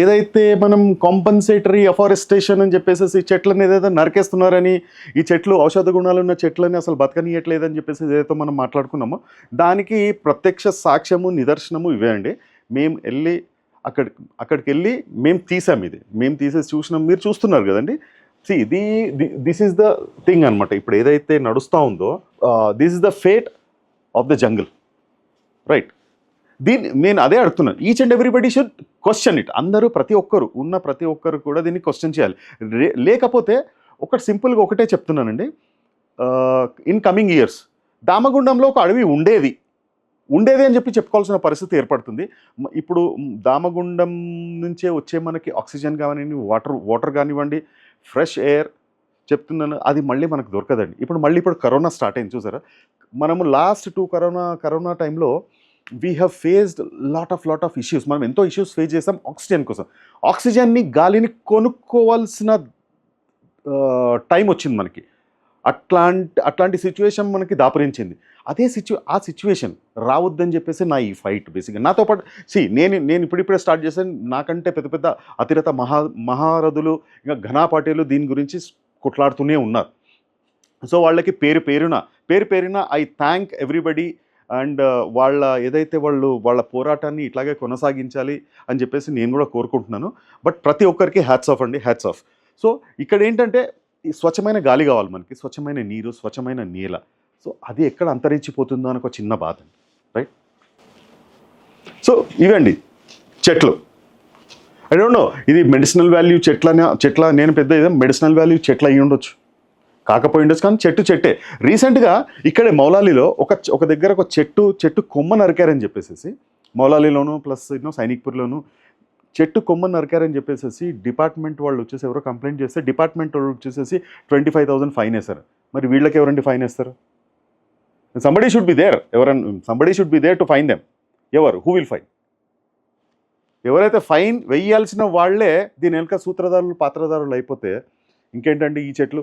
ఏదైతే మనం compensatory afforestation అని చెప్పేసి చెట్లను ఏదైతే నరికేస్తున్నారని ఈ చెట్లు ఔషధ గుణాలు ఉన్న చెట్లని అసలు బతకనీయట్లేదని చెప్పేసి ఏదైతే మనం మాట్లాడుకున్నామో దానికి ప్రత్యక్ష సాక్ష్యము నిదర్శనము ఇవే అండి. మేము వెళ్ళి అక్కడ అక్కడికి వెళ్ళి మేము తీసాం ఇది. మేము తీసేసి చూసినాం. మీరు చూస్తున్నారు కదండి. సి ఇది దిస్ ఈస్ ద థింగ్ అనమాట ఇప్పుడు ఏదైతే నడుస్తూ ఉందో this is the fate of the jungle right దీన్ని నేను అదే అడుగుతున్నాను. Each and everybody should question it అందరూ ప్రతి ఒక్కరు ఉన్న ప్రతి ఒక్కరు కూడా దీన్ని క్వశ్చన్ చేయాలి. లేకపోతే ఒకటి సింపుల్గా ఒకటే చెప్తున్నానండి. ఇన్ కమింగ్ ఇయర్స్ దామగుండంలో ఒక అడవి ఉండేది. ఉండేది అని చెప్పి చెప్పుకోవాల్సిన పరిస్థితి ఏర్పడుతుంది. ఇప్పుడు దామగుండం నుంచే వచ్చే మనకి ఆక్సిజన్ కానివ్వండి వాటర్ వాటర్ కానివ్వండి ఫ్రెష్ ఎయిర్ చెప్తున్నాను. అది మళ్ళీ మనకు దొరకదండి. ఇప్పుడు మళ్ళీ ఇప్పుడు కరోనా స్టార్ట్ అయింది చూసారా? మనము లాస్ట్ టూ కరోనా కరోనా టైంలో we have faced lot of lot of issues మనం ఎంతో ఇష్యూస్ ఫేస్ చేసాం ఆక్సిజన్ కోసం. ఆక్సిజన్ని గాలిని కొనుక్కోవాల్సిన టైం వచ్చింది మనకి. అట్లాంటి అట్లాంటి సిచ్యువేషన్ మనకి దాపరించింది. అదే సిచ్యు ఆ సిచ్యువేషన్ రావద్దని చెప్పేసి నా ఈ ఫైట్ బేసిక్గా నాతో పాటు సి నేను నేను ఇప్పుడిప్పుడే స్టార్ట్ చేశాను. నాకంటే పెద్ద పెద్ద అతిరత మహా మహారథులు ఇంకా ఘనాపాటీలు దీని గురించి కొట్లాడుతూనే ఉన్నారు. సో వాళ్ళకి పేరు పేరున పేరు పేరున ఐ థ్యాంక్ ఎవ్రీబడి అండ్ వాళ్ళ ఏదైతే వాళ్ళు వాళ్ళ పోరాటాన్ని ఇట్లాగే కొనసాగించాలి అని చెప్పేసి నేను కూడా కోరుకుంటున్నాను. బట్ ప్రతి ఒక్కరికి హ్యాట్స్ ఆఫ్ అండి హ్యాట్స్ ఆఫ్. సో ఇక్కడ ఏంటంటే ఈ స్వచ్ఛమైన గాలి కావాలి మనకి స్వచ్ఛమైన నీరు స్వచ్ఛమైన నేల. సో అది ఎక్కడ అంతరించిపోతుందో అని ఒక చిన్న బాధ రైట్? సో ఇవండి చెట్లు. ఐ డోంట్ నో ఇది మెడిసినల్ వాల్యూ చెట్ల చెట్ల నేను పెద్ద ఇదే మెడిసినల్ వాల్యూ చెట్ల అయ్యి ఉండొచ్చు కాకపోయి ఉండొచ్చు కానీ చెట్టు చెట్టే. రీసెంట్గా ఇక్కడే మౌలాలిలో ఒక ఒక దగ్గర ఒక చెట్టు చెట్టు కొమ్మ నరికారని చెప్పేసి మౌలాలీలోను ప్లస్ ఇన్నో సైనిక్పూర్లోను చెట్టు కొమ్మ నరికారని చెప్పేసి డిపార్ట్మెంట్ వాళ్ళు వచ్చేసి ఎవరో కంప్లైంట్ చేస్తే డిపార్ట్మెంట్ వాళ్ళు వచ్చేసేసి ట్వంటీ ఫైవ్ థౌసండ్ ఫైన్ వేస్తారు మరి వీళ్ళకి ఎవరండి ఫైన్ వేస్తారు? సంబడీ షుడ్ బి దేర్ ఎవరన్నా somebody should be there to fine them ఎవరు? హూ విల్ ఫైన్ ఎవరైతే ఫైన్ వెయ్యాల్సిన వాళ్ళే దీని వెనక సూత్రధారులు పాత్రధారులు అయిపోతే ఇంకేంటండి ఈ చెట్లు?